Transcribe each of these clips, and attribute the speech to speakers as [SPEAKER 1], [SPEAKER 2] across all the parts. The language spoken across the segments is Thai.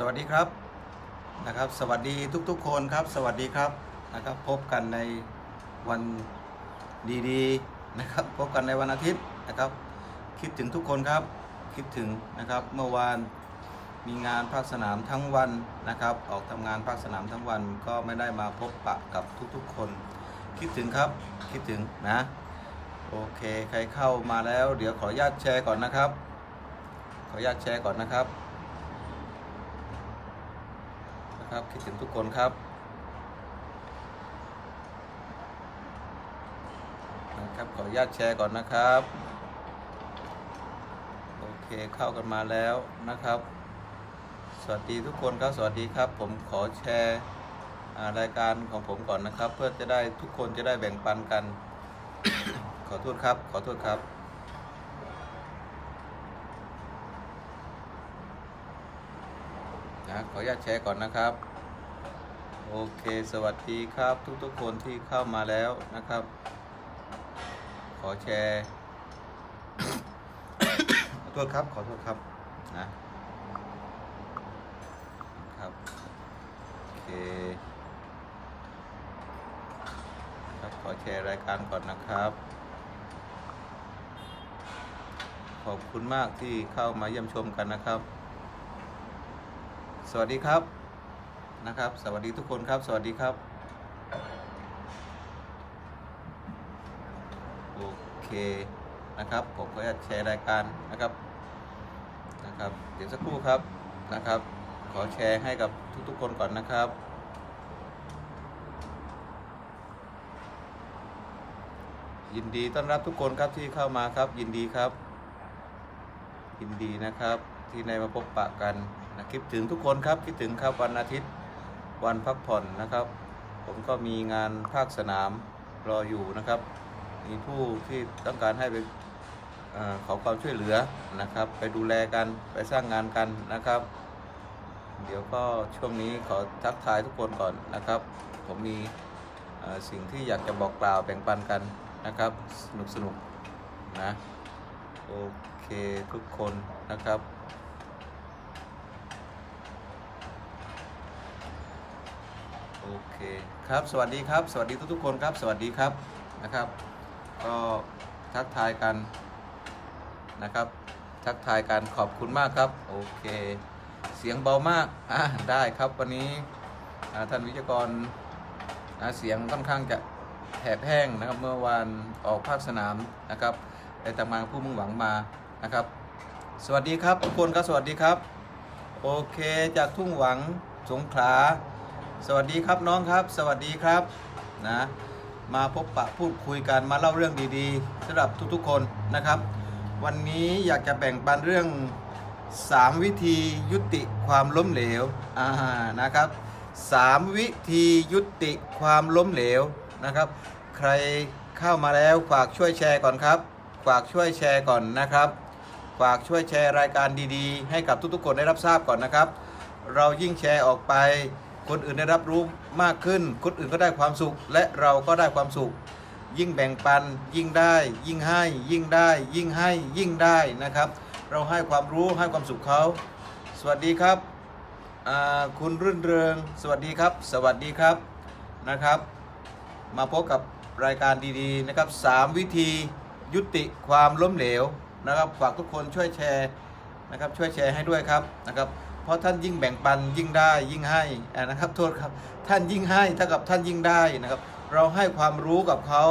[SPEAKER 1] สวัสดีครับนะครับสวัสดีทุกๆคนครับ สวัสดีครับนะครับพบกันในวันดีๆนะครับพบกันในวันอาทิตย์นะครับ คิดถึงทุกคนครับคิดถึงนะครับเมื่อวานมีงานภาคสนามทั้งวันนะครับ ออกทำงานภาคสนามทั้งวันก็ไม่ได้มาพบปะกับทุกๆคน คิดถึงครับคิดถึงนะโอเคใครเข้ามาแล้ว เดี๋ยวขออนุญาตแชร์ก่อนนะครับ ขออนุญาตแชร์ก่อนนะครับ นะ ครับ คิดถึงทุกคนครับนะครับขออนุญาตแชร์ก่อนนะครับ โอเคเข้ากันมาแล้วนะครับ สวัสดีทุกคนครับ สวัสดีครับ ผมขอแชร์รายการของผมก่อนนะครับ เพื่อจะได้ทุกคนจะได้แบ่งปันกัน ขอโทษครับ ขอโทษครับ นะข ออนุญาตแชร์ก่อนนะครับ โอเค สวัสดีครับทุกๆคนที่เข้ามาแล้วนะครับ ขอแชร์ ขอโทษครับ ขอโทษครับนะครับ โอเค ครับ ขอแชร์รายการก่อนนะครับขอบคุณมากที่เข้ามาเยี่ยมชมกันนะครับ วัสดีครับนะครับ สวัสดีทุกคนครับ สวัสดีครับ โอเคนะครับ ผมก็จะแชร์รายการนะครับนะครับ เดี๋ยวสักครู่ครับนะครับ ขอแชร์ให้กับทุกๆคนก่อนนะครับยินดีต้อนรับทุกคนครับที่เข้ามาครับยินดีครับ ยินดีนะครับที่ได้มาพบปะกัน นะคิดถึงทุกคนครับคิดถึงครับวันอาทิตย์วันพักผ่อนนะครับ ผมก็มีงานภาคสนามรออยู่นะครับ มีผู้ที่ต้องการให้ไปอขอความช่วยเหลือนะครับ ไปดูแลกันไปสร้างงานกันนะครับ เดี๋ยวก็ช่วงนี้ขอทักทายทุกคนก่อนนะครับ ผมมีสิ่งที่อยากจะบอกกล่าวแบ่งปันกันนะครับ สนุกสนุกนะโอเคทุกคนนะครับ โอ เคครับสวัสดีครับ สวัสดีทุกๆคนครับ สวัสดีครับนะครับก็ทักทายกันนะครับ ทักทายกันขอบคุณมากครับโอเค เสียงเบามากอะได้ครับวันนี้ท่านวิจกรอ่าเสียงค่อนข้างจะแหบแห้งนะครับเมื่อวานออกภาคสนามนะครับได้ทำงานกับผู้มุ่งหวังมานะครับ สวัสดีครับทุกคนครับสวัสดีครับ โอเคจากทุ่งหวังสงขลา สวัสดีครับน้องครับ สวัสดีครับนะมาพบปะพูดคุยกันมาเล่าเรื่องดีๆสำหรับทุกๆคนนะครับ วันนี้อยากจะแบ่งปันเรื่อง 3 วิธียุติความล้มเหลวอ่านะครับสามวิธียุติความล้มเหลวนะครับ ใครเข้ามาแล้วฝากช่วยแชร์ก่อนครับฝากช่วยแชร์ก่อนนะครับฝากช่วยแชร์รายการดีๆ ให้กับทุกๆคนได้รับทราบก่อนนะครับ เรายิ่งแชร์ออกไป คนอื่นได้รับรู้มากขึ้น คนอื่นก็ได้ความสุข และเราก็ได้ความสุข ยิ่งแบ่งปัน ยิ่งได้ ยิ่งให้ ยิ่งได้ ยิ่งให้ ยิ่งได้นะครับ เราให้ความรู้ให้ความสุขเขาสวัสดีครับคุณรื่นเริง สวัสดีครับ สวัสดีครับนะครับ มาพบกับรายการดีๆนะครับสามวิธียุติความล้มเหลวนะครับ ฝากทุกคนช่วยแชร์นะครับ ช่วยแชร์ให้ด้วยครับนะครับ เพราะท่านยิ่งแบ่งปันยิ่งได้ยิ่งให้นะครับโทษครับท่านยิ่งให้เท่ากับท่านยิ่งได้นะครับ เราให้ความรู้กับเขา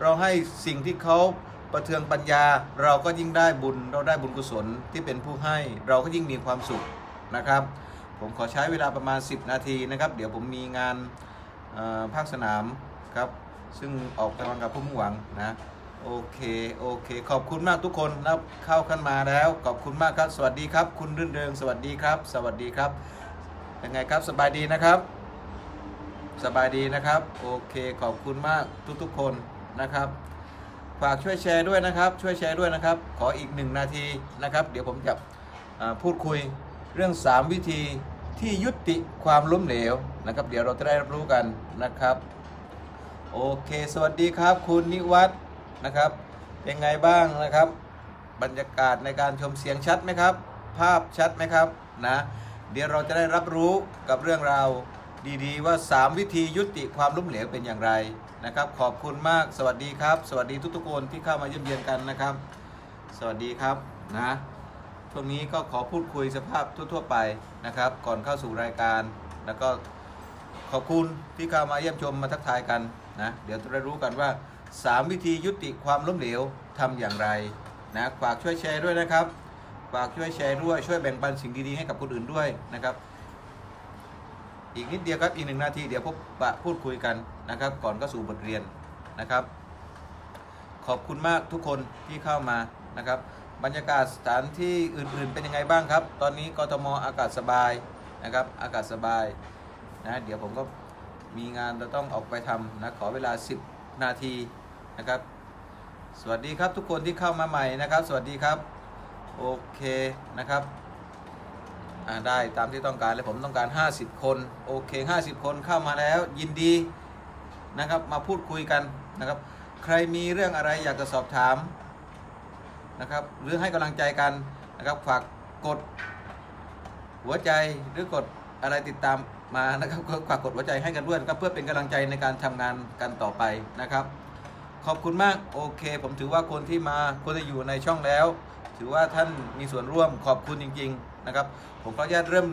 [SPEAKER 1] เราให้สิ่งที่เขาประเทืองปัญญา เราก็ยิ่งได้บุญเราได้บุญกุศลที่เป็นผู้ให้ เราก็ยิ่งมีความสุขนะครับ ผมขอใช้เวลาประมาณ 10 นาทีนะครับ เดี๋ยวผมมีงานภาคสนามครับซึ่งออกกำลังกับผู้มุ่งหวังนะ โอเคโอเค ขอบคุณมากทุกคนนับเข้ากันมาแล้ว ขอบคุณมากครับ สวัสดีครับ คุณรื่นเริงสวัสดีครับ สวัสดีครับเป็นไงครับสบายดีนะครับ สบายดีนะครับ โอเค ขอบคุณมากทุกๆคนนะครับฝากช่วยแชร์ด้วยนะครับ ช่วยแชร์ด้วยนะครับ ขออีกหนึ่งนาทีนะครับ เดี๋ยวผมจะพูดคุยเรื่อง 3 วิธีที่ยุติความล้มเหลวนะครับ เดี๋ยวเราจะได้รับรู้กันนะครับ โอเค สวัสดีครับ คุณนิวัฒน์ นะครับ เป็นไงบ้างนะครับ บรรยากาศในการชมเสียงชัดไหมครับ ภาพชัดไหมครับนะเดี๋ยวเราจะได้รับรู้กับเรื่องราวดีๆ ว่า 3 วิธียุติความล้มเหลวเป็นอย่างไรนะครับ ขอบคุณมากสวัสดีครับ สวัสดีทุกๆคนที่เข้ามาเยี่ยมเยียนกันนะครับ สวัสดีครับนะช่วงนี้ก็ขอพูดคุยสภาพทั่ว ๆ ไปนะครับ ก่อนเข้าสู่รายการ แล้วก็ขอบคุณที่เข้ามาเยี่ยมชมมาทักทายกันนะเดี๋ยวจะได้รู้กันว่า 3 วิธียุติความล้มเหลวทำอย่างไรนะฝากช่วยแชร์ด้วยนะครับฝากช่วยแชร์ด้วยช่วยแบ่งปันสิ่งดีๆให้กับคนอื่นด้วยนะครับ อีกนิดเดียวครับอีกหนึ่งนาทีเดี๋ยวพบปะพูดคุยกันนะครับ ก่อนก็สู่บทเรียนนะครับ ขอบคุณมากทุกคนที่เข้ามานะครับ บรรยากาศสถานที่อื่นๆเป็นยังไงบ้างครับ ตอนนี้กทมอากาศสบายนะครับ อากาศสบายนะเดี๋ยวผมก็มีงานจะต้องออกไปทำนะขอเวลา 10 นาทีนะครับ สวัสดีครับทุกคนที่เข้ามาใหม่นะครับ สวัสดีครับ โอเคนะครับได้ตามที่ต้องการเลยผมต้องการ 50 คนโอเค 50 คนเข้ามาแล้วยินดีนะครับมาพูดคุยกันนะครับ ใครมีเรื่องอะไรอยากจะสอบถามนะครับหรือให้กำลังใจกันนะครับฝากกดหัวใจหรือกดอะไรติดตาม มานะครับก็ฝากกดหัวใจให้กันด้วยนะครับเพื่อเป็นกำลังใจในการทำงานกันต่อไปนะครับ ขอบคุณมากโอเค ผมถือว่าคนที่มาคนที่อยู่ในช่องแล้ว ถือว่าท่านมีส่วนร่วมขอบคุณจริง ๆนะครับ ผมขออนุญาตเริ่ม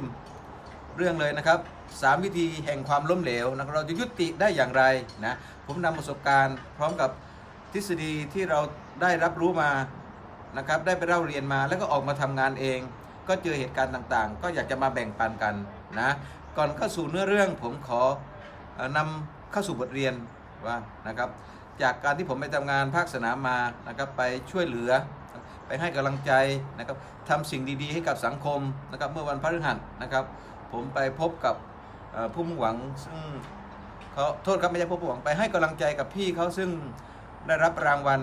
[SPEAKER 1] เรื่องเลยนะครับสามวิธีแห่งความล้มเหลวนะครับเราจะยุติได้อย่างไรนะผมนำประสบการณ์พร้อมกับทฤษฎีที่เราได้รับรู้มานะครับได้ไปเล่าเรียนมาแล้วก็ออกมาทำงานเอง ก็เจอเหตุการณ์ต่างๆ ก็อยากจะมาแบ่งปันกันนะ ก่อนเข้าสู่เนื้อเรื่องผมขอเอ่อนำเข้าสู่บทเรียนว่านะครับ จากการที่ผมไปทำงานภาคสนามมานะครับไปช่วยเหลือ ไปให้กำลังใจนะครับทำสิ่งดีๆ ให้กับสังคมนะครับเมื่อวันพฤหัสนะครับ ผมไปพบกับผู้มุ่งหวังซึ่งเขาโทษครับไม่ใช่ผู้มุ่งหวังไปให้กำลังใจกับพี่เขาซึ่งได้รับรางวัล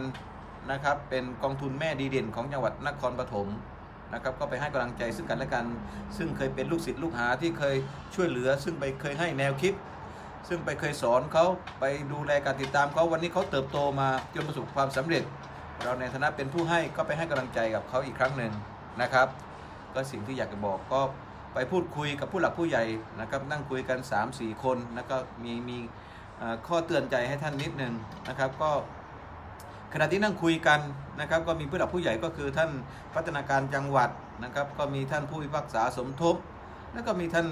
[SPEAKER 1] นะครับเป็นกองทุนแม่ดีเด่นของจังหวัดนครปฐม นะครับก็ไปให้กำลังใจซึ่งกันและกัน ซึ่งเคยเป็นลูกศิษย์ลูกหาที่เคยช่วยเหลือ ซึ่งไปเคยให้แนวคิด ซึ่งไปเคยสอนเขาไปดูแลการติดตามเขาวันนี้เขาเติบโตมาจนประสบความสำเร็จ เราในฐานะเป็นผู้ให้ก็ไปให้กำลังใจกับเขาอีกครั้งหนึ่งนะครับ ก็สิ่งที่อยากจะบอกก็ไปพูดคุยกับผู้หลักผู้ใหญ่นะครับนั่งคุยกัน 3-4 คนแล้วก็มีมีข้อเตือนใจให้ท่านนิดนึงนะครับก็ ขณะที่นั่งคุยกันนะครับก็มีผู้หลักผู้ใหญ่ก็คือท่านพัฒนาการจังหวัดนะครับ ก็มีท่านผู้พิพากษาสมทบ แล้วก็มีท่าน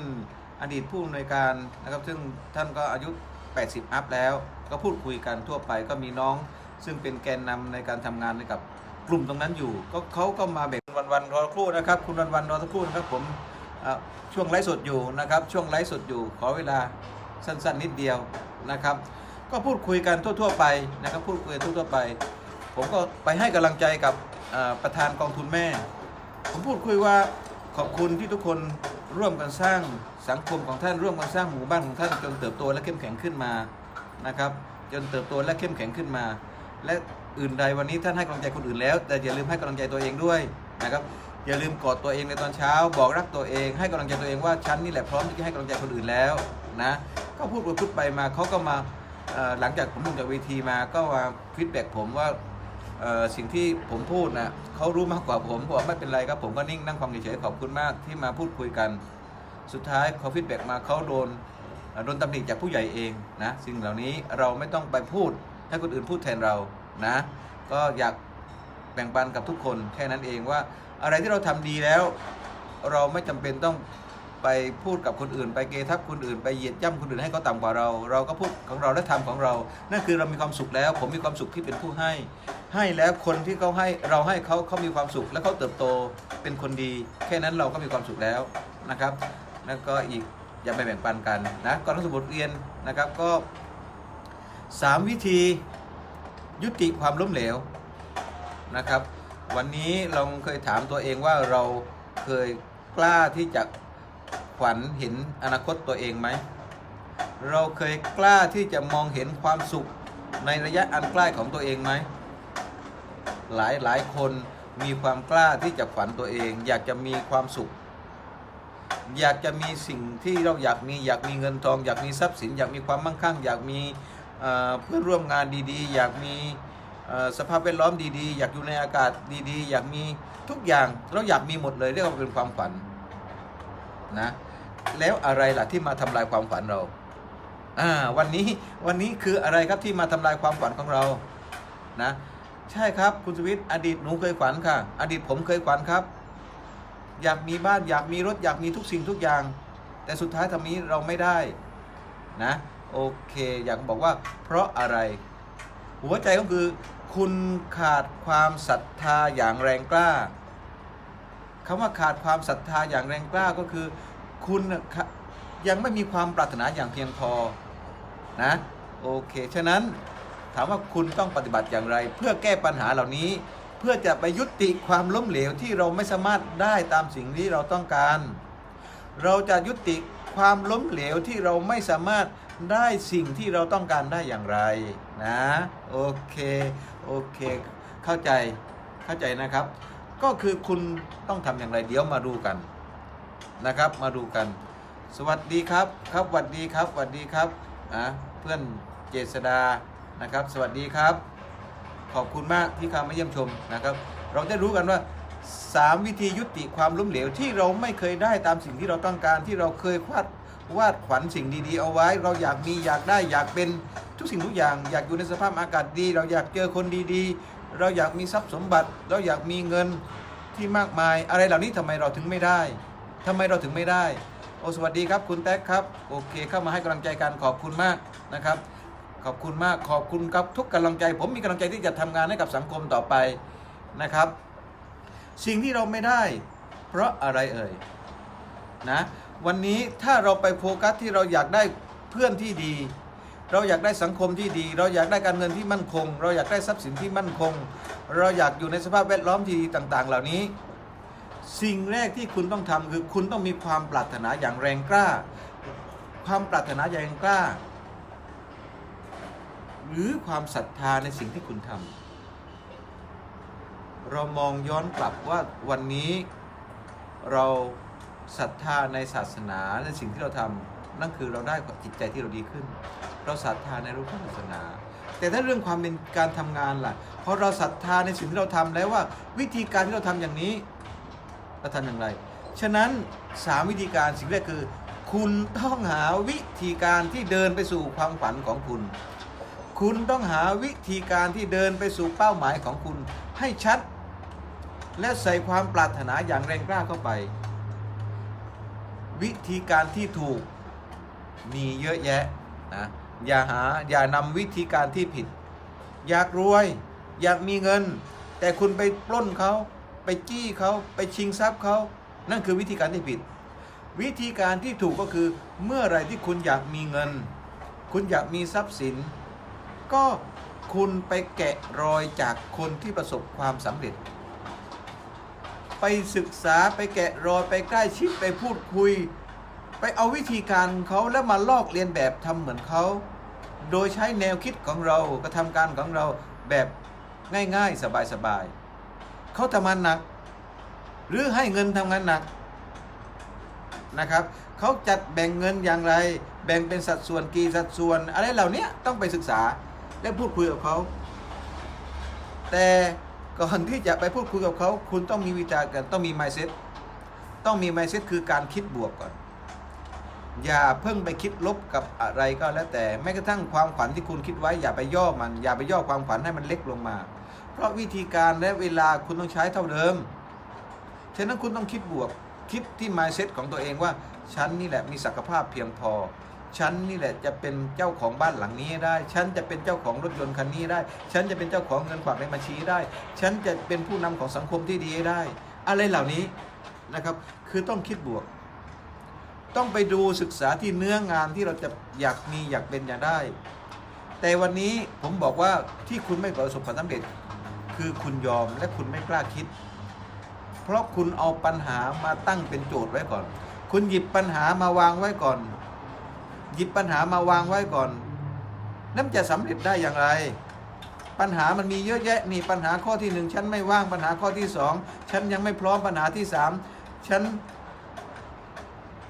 [SPEAKER 1] อดีตผู้อำนวยการนะครับ ซึ่งท่านก็อายุ 80 อัพแล้ว ก็พูดคุยกันทั่วไปก็มีน้อง ซึ่งเป็นแกนนำในการทำงานในกับกลุ่มตรงนั้นอยู่ ก็เขาก็มาแบ่งวันวันๆรอครู่นะครับ คุณวันวันๆรอสักครู่นะครับผมช่วงไลฟ์สดอยู่นะครับ ช่วงไลฟ์สดอยู่ขอเวลาสั้นๆ นิดเดียวนะครับ ก็พูดคุยกันทั่ว ๆ ไปนะครับพูดคุยกันทั่วๆไป ผมก็ไปให้กำลังใจกับประธานกองทุนแม่ ผมพูดคุยว่าขอบคุณที่ทุกคนร่วมกันสร้างสังคมของท่านร่วมกันสร้างหมู่บ้านของท่านจนเติบโตและเข้มแข็งขึ้นมานะครับจนเติบโตและเข้มแข็งขึ้นมา และอื่นใดวันนี้ท่านให้กำลังใจคนอื่นแล้ว แต่อย่าลืมให้กำลังใจตัวเองด้วยนะครับอย่าลืมกอดตัวเองในตอนเช้า บอกรักตัวเองให้กำลังใจตัวเองว่าฉันนี่แหละพร้อมที่จะให้กำลังใจคนอื่นแล้วนะก็พูดไปพูดไปมาเขาก็มา หลังจากผมลงจากเวทีมาก็มาฟีดแบ็กผมว่าสิ่งที่ผมพูดนะเขารู้มากกว่าผมบอกไม่เป็นไรครับผมก็นิ่งนั่งฟังเฉยๆขอบคุณมากที่มาพูดคุยกัน สุดท้ายเขาฟีดแบ็กมาเขาโดนโดนตำหนิจากผู้ใหญ่เองนะสิ่งเหล่านี้เราไม่ต้องไปพูดให้คนอื่นพูดแทนเรานะ ก็อยากแบ่งปันกับทุกคนแค่นั้นเองว่า อะไรที่เราทำดีแล้ว เราไม่จำเป็นต้อง ไปพูดกับคนอื่น ไปเกทับคนอื่น ไปเหยียดย่ำคนอื่นให้เขาต่ำกว่าเรา เราก็พูดของเราและทำของเรา นั่นคือเรามีความสุขแล้ว ผมมีความสุขที่เป็นผู้ให้ ให้แล้วคนที่เขาให้เราให้เขาเขามีความสุข และเขาเติบโตเป็นคนดี แค่นั้นเราก็มีความสุขแล้วนะครับแล้วก็อีกอย่าไปแบ่งปันกันนะก่อนเข้าสู่บทเรียนนะครับก็สามวิธียุติความล้มเหลวนะครับ วันนี้เราเคยถามตัวเองว่าเราเคยกล้าที่จะ ขวัญเห็นอนาคตตัวเองไหม เราเคยกล้าที่จะมองเห็นความสุขในระยะอันใกล้ของตัวเองไหม หลายหลายคนมีความกล้าที่จะฝันตัวเอง อยากจะมีความสุข อยากจะมีสิ่งที่เราอยากมีอยากมีเงินทอง อยากมีทรัพย์สิน อยากมีความมั่งคั่ง อยากมีเพื่อนร่วมงานดีๆ อยากมีสภาพแวดล้อมดีๆ อยากอยู่ในอากาศดีๆ อยากมีทุกอย่างเราอยากมีหมดเลยเรียกว่าเป็นความฝันนะ แล้วอะไรล่ะที่มาทำลายความฝันเราอ่าวันนี้วันนี้คืออะไรครับที่มาทำลายความฝันของเรานะใช่ครับคุณสวิทย์อดีตหนูเคยฝันค่ะ อดีตผมเคยฝันครับ อยากมีบ้านอยากมีรถอยากมีทุกสิ่งทุกอย่าง แต่สุดท้ายทำนี้เราไม่ได้นะโอเค อยากบอกว่า เพราะอะไร หัวใจก็คือ คุณขาดความศรัทธาอย่างแรงกล้าคำว่าขาดความศรัทธาอย่างแรงกล้าก็คือ คุณยังไม่มีความปรารถนาอย่างเพียงพอนะโอเค ฉะนั้นถามว่าคุณต้องปฏิบัติอย่างไร เพื่อแก้ปัญหาเหล่านี้ เพื่อจะไปยุติความล้มเหลวที่เราไม่สามารถได้ตามสิ่งที่เราต้องการ เราจะยุติความล้มเหลวที่เราไม่สามารถได้สิ่งที่เราต้องการได้อย่างไรนะโอเคโอเค เข้าใจเข้าใจนะครับ ก็คือคุณต้องทำอย่างไรเดี๋ยวมาดูกัน นะครับ มาดูกัน สวัสดีครับครับสวัสดีครับสวัสดีครับอะเพื่อนเจษดานะครับ สวัสดีครับ ขอบคุณมากที่เข้ามาเยี่ยมชมนะครับ เราจะรู้กันว่า 3 วิธียุติความล้มเหลวที่เราไม่เคยได้ตามสิ่งที่เราต้องการที่เราเคยวาดวาดขวัญสิ่งดีๆเอาไว้ เราอยากมีอยากได้อยากเป็นทุกสิ่งทุกอย่าง อยากอยู่ในสภาพอากาศดี เราอยากเจอคนดีๆ เราอยากมีทรัพย์สมบัติ เราอยากมีเงินที่มากมาย อะไรเหล่านี้ทำไมเราถึงไม่ได้ ทำไมเราถึงไม่ได้ โอสวัสดีครับคุณแท็กครับ โอเค เข้ามาให้กำลังใจกันขอบคุณมากนะครับ ขอบคุณมากขอบคุณครับทุกกำลังใจ ผมมีกำลังใจที่จะทำงานให้กับสังคมต่อไปนะครับ สิ่งที่เราไม่ได้ เพราะอะไรเอ่ยนะวันนี้ถ้าเราไปโฟกัสที่เราอยากได้เพื่อนที่ดี เราอยากได้สังคมที่ดี เราอยากได้การเงินที่มั่นคง เราอยากได้ทรัพย์สินที่มั่นคง เราอยากอยู่ในสภาพแวดล้อมที่ดีต่าง ๆ เหล่านี้ สิ่งแรกที่คุณต้องทำคือคุณต้องมีความปรารถนาอย่างแรงกล้า ความปรารถนาอย่างแรงกล้า หรือความศรัทธาในสิ่งที่คุณทำเรามองย้อนกลับว่าวันนี้เราศรัทธาในศาสนาในสิ่งที่เราทำนั่นคือเราได้จิตใจที่เราดีขึ้น เราศรัทธาในรูปศาสนา แต่ถ้าเรื่องความเป็นการทำงานล่ะพอเราศรัทธาในสิ่งที่เราทำแล้วว่า วิธีการที่เราทำอย่างนี้ เราทำอย่างไร ฉะนั้นสามวิธีการสิ่งแรกคือ คุณต้องหาวิธีการที่เดินไปสู่ความฝันของคุณ คุณต้องหาวิธีการที่เดินไปสู่เป้าหมายของคุณให้ชัด และใส่ความปรารถนาอย่างแรงกล้าเข้าไป วิธีการที่ถูกมีเยอะแยะนะอย่าหาอย่านำวิธีการที่ผิด อยากรวย อยากมีเงิน แต่คุณไปปล้นเขา ไปจี้เขาไปชิงทรัพย์เขานั่นคือวิธีการที่ผิด วิธีการที่ถูกก็คือเมื่อไรที่คุณอยากมีเงิน คุณอยากมีทรัพย์สิน ก็คุณไปแกะรอยจากคนที่ประสบความสำเร็จ ไปศึกษาไปแกะรอยไปใกล้ชิดไปพูดคุย ไปเอาวิธีการเขาแล้วมาลอกเลียนแบบทำเหมือนเขาโดยใช้แนวคิดของเรากระทำการของเราแบบง่ายๆ สบายๆ เขาทำงานหนัก หรือให้เงินทำงานหนักนะครับเขาจัดแบ่งเงินอย่างไร แบ่งเป็นสัดส่วนกี่สัดส่วน อะไรเหล่านี้ต้องไปศึกษาและพูดคุยกับเขา แต่ก่อนที่จะไปพูดคุยกับเขา คุณต้องมีวิจารกันต้องมี mindset ต้องมี mindset คือการคิดบวกก่อน อย่าเพิ่งไปคิดลบกับอะไรก็แล้วแต่แม้กระทั่งความฝันที่คุณคิดไว้อย่าไปย่อมัน อย่าไปย่อความฝันให้มันเล็กลงมา เพราะวิธีการและเวลาคุณต้องใช้เท่าเดิม ฉะนั้นคุณต้องคิดบวก คิดที่ mindset ของตัวเองว่า ฉันนี่แหละมีศักยภาพเพียงพอ ฉันนี่แหละจะเป็นเจ้าของบ้านหลังนี้ได้ ฉันจะเป็นเจ้าของรถยนต์คันนี้ได้ ฉันจะเป็นเจ้าของเงินฝากในบัญชีได้ ฉันจะเป็นผู้นำของสังคมที่ดีได้ อะไรเหล่านี้นะครับ คือต้องคิดบวก ต้องไปดูศึกษาที่เนื้องานที่เราจะอยากมีอยากเป็นอยากได้แต่วันนี้ผมบอกว่าที่คุณไม่ประสบความสำเร็จ คือคุณยอมและคุณไม่กล้าคิด เพราะคุณเอาปัญหามาตั้งเป็นโจทย์ไว้ก่อน คุณหยิบปัญหามาวางไว้ก่อน หยิบปัญหามาวางไว้ก่อนนั่นจะสำเร็จได้อย่างไร ปัญหามันมีเยอะแยะนี่ปัญหาข้อที่หนึ่งฉันไม่ว่างปัญหาข้อที่สองฉันยังไม่พร้อมปัญหาที่สามฉัน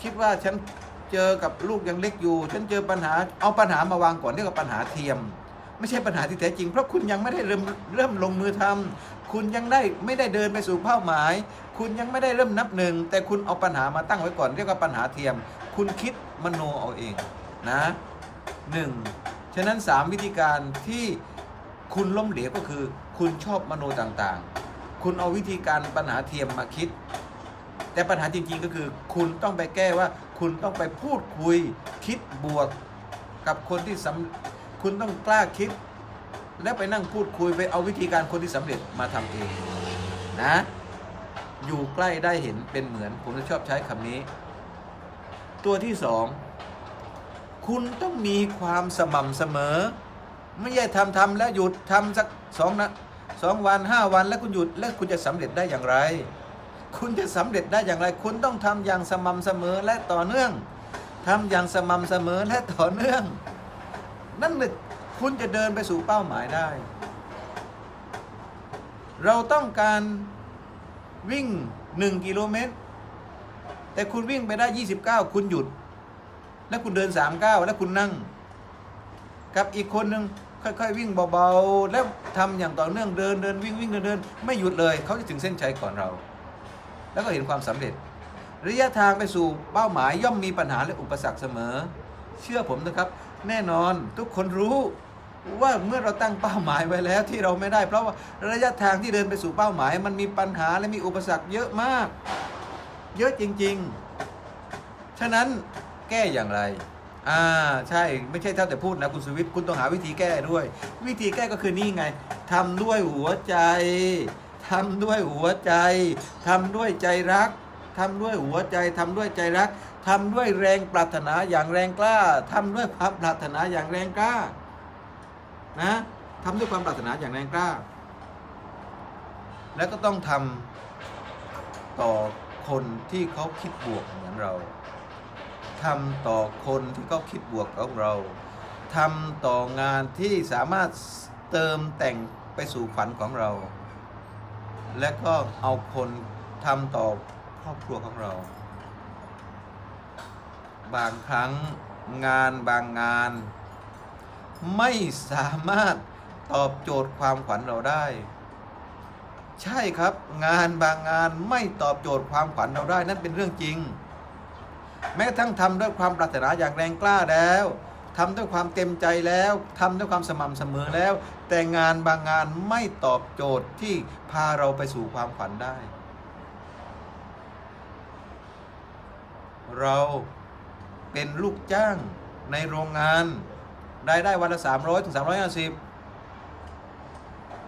[SPEAKER 1] คิดว่าฉันเจอกับลูกยังเล็กอยู่ ฉันเจอปัญหาเอาปัญหามาวางก่อนเรียกว่าปัญหาเทียม ไม่ใช่ปัญหาที่แท้จริง เพราะคุณยังไม่ได้เริ่มเริ่มลงมือทำคุณยังได้ไม่ได้เดินไปสู่เป้าหมาย คุณยังไม่ได้เริ่มนับหนึ่งแต่คุณเอาปัญหามาตั้งไว้ก่อน เรียกว่าปัญหาเทียม คุณคิดมโนเอาเองนะหนึ่งฉะนั้นสามวิธีการที่คุณล้มเหลวก็คือ คุณชอบมโนต่างๆ คุณเอาวิธีการปัญหาเทียมมาคิด แต่ปัญหาจริงๆก็คือ คุณต้องไปแก้ว่า คุณต้องไปพูดคุยคิดบวกกับคนที่สำ คุณต้องกล้าคิด แล้วไปนั่งพูดคุยไปเอาวิธีการคนที่สำเร็จมาทำเองนะ อยู่ใกล้ได้เห็นเป็นเหมือน ผมจะชอบใช้คำนี้ ตัวที่สองคุณต้องมีความสม่ำเสมอ ไม่ใช่ทำทำแล้วหยุดทำสักสองนะสองวันห้าวันแล้วคุณหยุดแล้วคุณจะสำเร็จได้อย่างไร คุณจะสำเร็จได้อย่างไร คุณต้องทำอย่างสม่ำเสมอและต่อเนื่องทำอย่างสม่ำเสมอและต่อเนื่อง นั่นแหละคุณจะเดินไปสู่เป้าหมายได้ เราต้องการวิ่ง 1 กิโลเมตร แต่คุณวิ่งไปได้ 29 คุณหยุด แล้วคุณเดิน 39 แล้วคุณนั่ง กับอีกคนหนึ่งค่อย ๆ วิ่งเบาๆ แล้วทำอย่างต่อเนื่องเดินเดินวิ่งวิ่งเดินเดินไม่หยุดเลย เขาจะถึงเส้นชัยก่อนเรา แล้วก็เห็นความสำเร็จ ระยะทางไปสู่เป้าหมายย่อมมีปัญหาและอุปสรรคเสมอ เชื่อผมนะครับ แน่นอนทุกคนรู้ว่าเมื่อเราตั้งเป้าหมายไว้แล้วที่เราไม่ได้ เพราะว่าระยะทางที่เดินไปสู่เป้าหมาย มันมีปัญหาและมีอุปสรรคเยอะมาก เยอะจริง ๆ ฉะนั้นแก้อย่างไรอ่าใช่ไม่ใช่เท่าแต่พูดนะคุณสุวิทย์คุณต้องหาวิธีแก้ด้วย วิธีแก้ก็คือนี่ไงทำด้วยหัวใจทำด้วยหัวใจทำด้วยใจรักทำด้วยหัวใจทำด้วยใจรัก ทำด้วยแรงปรารถนาอย่างแรงกล้าทำด้วยความปรารถนาอย่างแรงกล้านะทำด้วยความปรารถนาอย่างแรงกล้า แล้วก็ต้องทำต่อคนที่เขาคิดบวกเหมือนเราทำต่อคนที่เขาคิดบวกกับเราทำต่องานที่สามารถเติมแต่งไปสู่ฝันของเรา และก็เอาคนทำต่อครอบครัวของเรา บางครั้งงานบางงาน ไม่สามารถตอบโจทย์ความฝันเราได้ ใช่ครับงานบางงานไม่ตอบโจทย์ความฝันเราได้นั่นเป็นเรื่องจริง แม้กระทั่งทำด้วยความปรารถนาอย่างแรงกล้าแล้วทำด้วยความเต็มใจแล้วทำด้วยความสม่ำเสมอแล้ว แต่งานบางงานไม่ตอบโจทย์ที่พาเราไปสู่ความฝันได้ เรา เป็นลูกจ้างในโรงงาน รายได้วันละ300ถึง350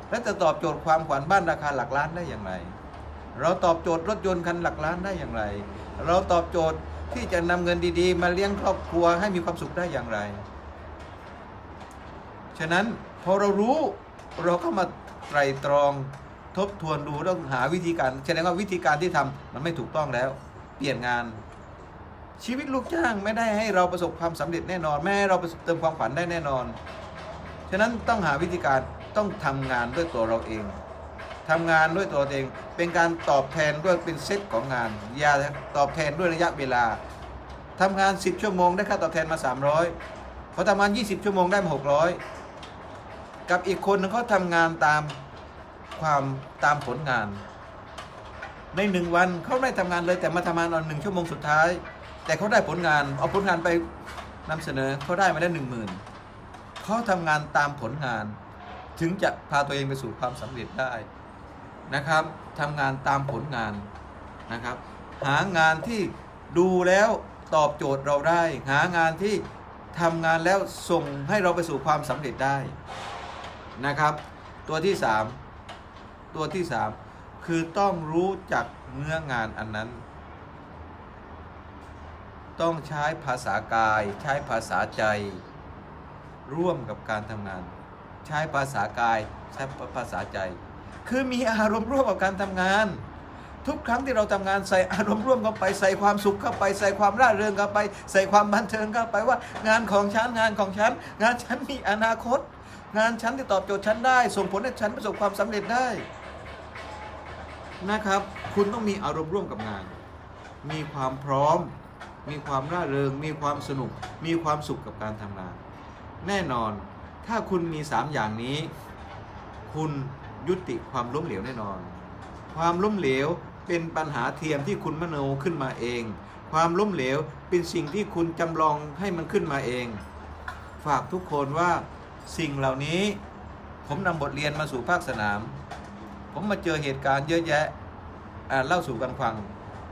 [SPEAKER 1] แล้วจะตอบโจทย์ความฝันบ้านราคาหลักล้านได้อย่างไร เราตอบโจทย์รถยนต์คันหลักล้านได้อย่างไร เราตอบโจทย์ที่จะนำเงินดีๆ มาเลี้ยงครอบครัวให้มีความสุขได้อย่างไร ฉะนั้นพอเรารู้เราก็มาไตรตรองทบทวนดูต้องหาวิธีการแสดงว่าวิธีการที่ทำมันไม่ถูกต้องแล้ว เปลี่ยนงาน ชีวิตลูกจ้างไม่ได้ให้เราประสบความสำเร็จแน่นอน ไม่ให้เราประสบเติมความฝันได้แน่นอน ฉะนั้นต้องหาวิธีการต้องทำงานด้วยตัวเราเองทำงานด้วยตัวเราเอง เป็นการตอบแทนด้วยเป็นเซตของงาน อย่าตอบแทนด้วยระยะเวลาทำงาน 10 ชั่วโมงได้ค่าตอบแทนมา 300พอทำงาน 20 ชั่วโมงได้มา600 กับอีกคนนึงเขาทำงานตามความตามผลงาน ในหนึ่งวันเขาไม่ทำงานเลยแต่มาทำงานตอนหนึ่งชั่วโมงสุดท้าย แต่เขาได้ผลงานเอาผลงานไปนำเสนอเขาได้มาได้หนึ่งหมื่นเขาทำงานตามผลงาน ถึงจะพาตัวเองไปสู่ความสำเร็จได้นะครับทำงานตามผลงานนะครับ หางานที่ดูแล้วตอบโจทย์เราได้ หางานที่ทำงานแล้วส่งให้เราไปสู่ความสำเร็จได้นะครับ ตัวที่สามตัวที่สามคือต้องรู้จักเนื้องานอันนั้น ต้องใช้ภาษากายใช้ภาษาใจ ร่วมกับการทำงาน ใช้ภาษากายใช้ภาษาใจ คือมีอารมณ์ร่วมกับการทำงาน ทุกครั้งที่เราทำงานใส่อารมณ์ร่วมเข้าไปใส่ความสุขเข้าไป ใส่ความร่าเริงเข้าไป ใส่ความบันเทิงเข้าไปว่า งานของฉันงานของฉันงานฉันมีอนาคต งานฉันที่ตอบโจทย์ฉันได้ ส่งผลให้ฉันประสบความสำเร็จได้นะครับ คุณต้องมีอารมณ์ร่วมกับงาน มีความพร้อม มีความร่าเริง มีความสนุก มีความสุขกับการทำงาน แน่นอนถ้าคุณมีสามอย่างนี้ คุณยุติความล้มเหลวแน่นอน ความล้มเหลวเป็นปัญหาเทียมที่คุณมโนขึ้นมาเอง ความล้มเหลวเป็นสิ่งที่คุณจำลองให้มันขึ้นมาเอง ฝากทุกคนว่าสิ่งเหล่านี้ ผมนำบทเรียนมาสู่ภาคสนาม ผมมาเจอเหตุการณ์เยอะแยะเล่าสู่กันฟัง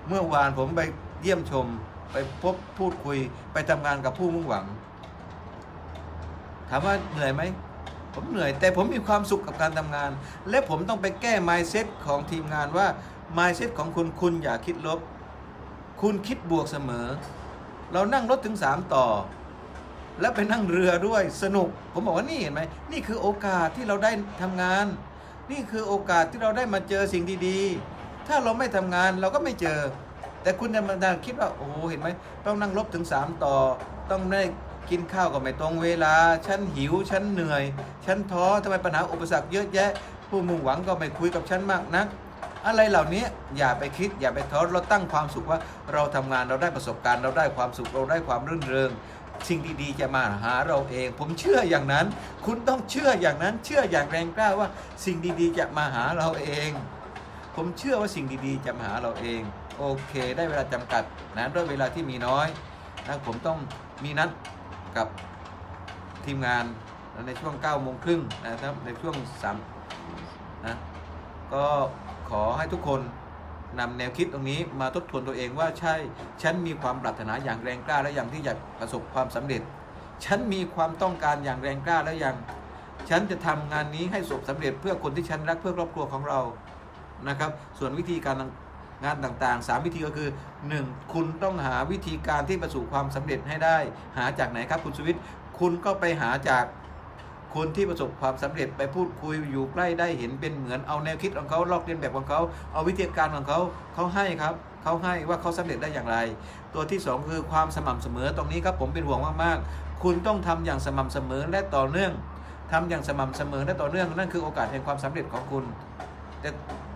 [SPEAKER 1] เมื่อวานผมไปเยี่ยมชม ไปพบพูดคุยไปทำงานกับผู้มุ่งหวัง ถามว่าเหนื่อยไหม ผมเหนื่อยแต่ผมมีความสุขกับการทำงาน และผมต้องไปแก้ mindset ของทีมงานว่า mindset ของคุณคุณอย่าคิดลบ คุณคิดบวกเสมอ เรานั่งรถถึง 3 ต่อ แล้วไปนั่งเรือด้วยสนุก ผมบอกว่านี่เห็นไหมนี่คือโอกาสที่เราได้ทำงาน นี่คือโอกาสที่เราได้มาเจอสิ่งดีๆ ถ้าเราไม่ทำงานเราก็ไม่เจอ แต่คุณจะมาดังคิดว่าโอ้โหเห็นไหมต้องนั่งรบถึง 3 ต่อ ต้องได้กินข้าวก็ไม่ตรงเวลา ฉันหิว ฉันเหนื่อย ฉันท้อทำไมปัญหาอุปสรรคเยอะแยะ ผู้มุ่งหวังก็ไม่คุยกับฉันมากนัก อะไรเหล่านี้อย่าไปคิดอย่าไปท้อเราตั้งความสุขว่าเราทำงานเราได้ประสบการณ์เราได้ความสุขเราได้ความรื่นเริงสิ่งดีๆจะมาหาเราเอง ผมเชื่ออย่างนั้น คุณต้องเชื่ออย่างนั้น เชื่ออย่างแรงกล้าว่า สิ่งดีๆจะมาหาเราเอง ผมเชื่อว่าสิ่งดีๆจะมาหาเราเอง โอเค ได้เวลาจำกัดนะด้วยเวลาที่มีน้อยนะผมต้องมีนัดกับทีมงานในช่วง9โมงครึ่งนะครับในช่วง3นะก็ขอให้ทุกคนนำแนวคิดตรงนี้มาทบทวนตัวเองว่าใช่ฉันมีความปรารถนาอย่างแรงกล้าและอย่างที่อยากประสบความสำเร็จ ฉันมีความต้องการอย่างแรงกล้าและอยังฉันจะทำงานนี้ให้สบสำเร็จเพื่อคนที่ฉันรักเพื่อครอบครัวของเรานะครับ ส่วนวิธีการ งานต่างๆ 3 วิธีก็คือ 1. คุณต้องหาวิธีการที่ประสบความสำเร็จให้ได้ หาจากไหนครับคุณสวิทย์คุณก็ไปหาจากคนที่ประสบความสำเร็จไปพูดคุยอยู่ใกล้ได้เห็นเป็นเหมือนเอาแนวคิดของเขาลอกเลียนแบบของเขา เอาวิธีการของเขาเขาให้ครับเขาให้ว่าเขาสำเร็จได้อย่างไร ตัวที่ 2 คือความสม่ำเสมอตรงนี้ครับผมเป็นห่วงมากๆ คุณต้องทำอย่างสม่ำเสมอและต่อเนื่องทำอย่างสม่ำเสมอและต่อเนื่องนั่นคือโอกาสแห่งความสำเร็จของคุณ แต่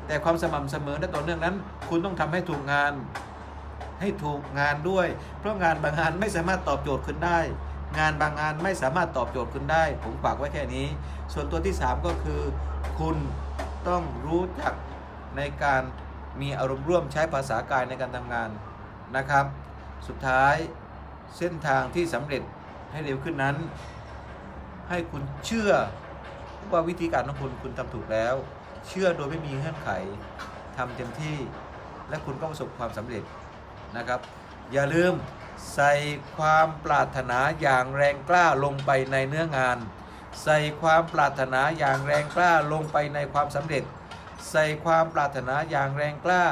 [SPEAKER 1] แต่ความสม่ำเสมอและต่อเนื่องนั้น คุณต้องทำให้ถูกงาน ให้ถูกงานด้วย เพราะงานบางงานไม่สามารถตอบโจทย์คุณได้ งานบางงานไม่สามารถตอบโจทย์คุณได้ ผมฝากไว้แค่นี้ ส่วนตัวที่ 3 ก็คือ คุณต้องรู้จักในการมีอารมณ์ร่วมใช้ภาษากายในการทำงานนะครับ สุดท้ายเส้นทางที่สำเร็จให้เร็วขึ้นนั้น ให้คุณเชื่อว่าวิธีการของคุณคุณทำถูกแล้ว เชื่อโดยไม่มีเงื่อนไขทำเต็มที่ และคุณก็ประสบความสำเร็จนะครับ อย่าลืมใส่ความปรารถนาอย่างแรงกล้าลงไปในเนื้องาน ใส่ความปรารถนาอย่างแรงกล้าลงไปในความสำเร็จ ใส่ความปรารถนาอย่างแรงกล้า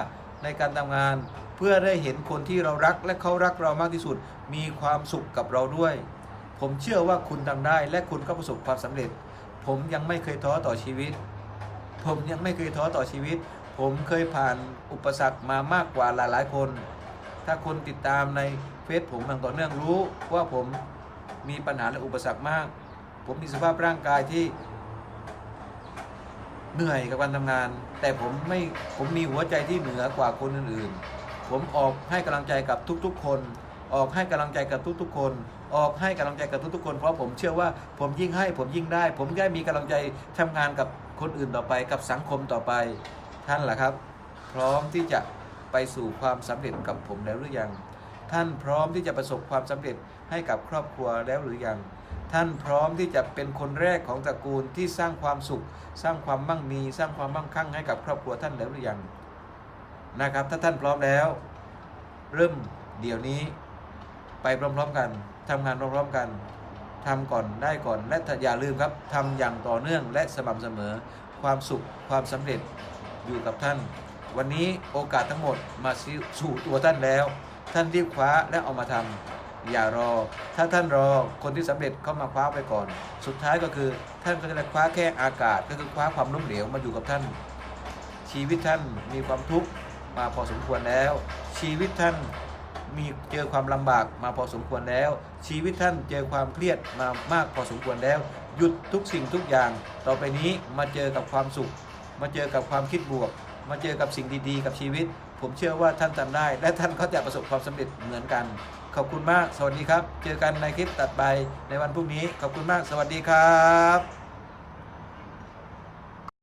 [SPEAKER 1] ในการทำงาน เพื่อได้เห็นคนที่เรารักและเขารักเรามากที่สุด มีความสุขกับเราด้วย ผมเชื่อว่าคุณทำได้และคุณก็ประสบความสำเร็จ ผมยังไม่เคยท้อต่อชีวิต ผมยังไม่เคยท้อต่อชีวิต ผมเคยผ่านอุปสรรคมามากกว่าหลายๆคน ถ้าคนติดตามในเฟซผมอย่างต่อเนื่องรู้ว่าผมมีปัญหาและอุปสรรคมาก ผมมีสภาพร่างกายที่เหนื่อยกับการทำงาน แต่ผมไม่ผมมีหัวใจที่เหนือกว่าคนอื่นๆ ผมออกให้กำลังใจกับทุกๆ คน ออกให้กำลังใจกับทุกๆ คน ออกให้กำลังใจกับทุกๆ คน เพราะผมเชื่อว่าผมยิ่งให้ผมยิ่งได้ ผมได้มีกำลังใจทำงานกับ คนอื่นต่อไปกับสังคมต่อไปท่านล่ะครับ พร้อมที่จะไปสู่ความสำเร็จกับผมแล้วหรือยัง ท่านพร้อมที่จะประสบความสำเร็จให้กับครอบครัวแล้วหรือยัง ท่านพร้อมที่จะเป็นคนแรกของตระกูลที่สร้างความสุข สร้างความมั่งมี สร้างความมั่งคั่งให้กับครอบครัวท่านแล้วหรือยังนะครับ ถ้าท่านพร้อมแล้ว เริ่มเดี๋ยวนี้ ไปพร้อมๆกันทำงานพร้อมๆกัน ทำก่อนได้ก่อนและอย่าลืมครับทำอย่างต่อเนื่องและสม่ำเสมอ ความสุขความสำเร็จอยู่กับท่าน วันนี้โอกาสทั้งหมดมาสู่ตัวท่านแล้ว ท่านรีบคว้าและเอามาทำอย่ารอ ถ้าท่านรอคนที่สำเร็จเข้ามาคว้าไปก่อน สุดท้ายก็คือท่านก็จะได้คว้าแค่อากาศ ก็คือคว้าความล้มเหลวมาอยู่กับท่าน ชีวิตท่านมีความทุกข์มาพอสมควรแล้ว ชีวิตท่าน มีเจอความลำบากมาพอสมควรแล้ว ชีวิตท่านเจอความเครียดมามากพอสมควรแล้ว หยุดทุกสิ่งทุกอย่าง ต่อไปนี้มาเจอกับความสุข มาเจอกับความคิดบวก มาเจอกับสิ่งดีๆ กับชีวิต ผมเชื่อว่าท่านทำได้ และท่านก็จะประสบความสำเร็จเหมือนกัน ขอบคุณมาก สวัสดีครับ เจอกันในคลิปตัดไปในวันพรุ่งนี้ ขอบคุณมาก สวัสดีครับ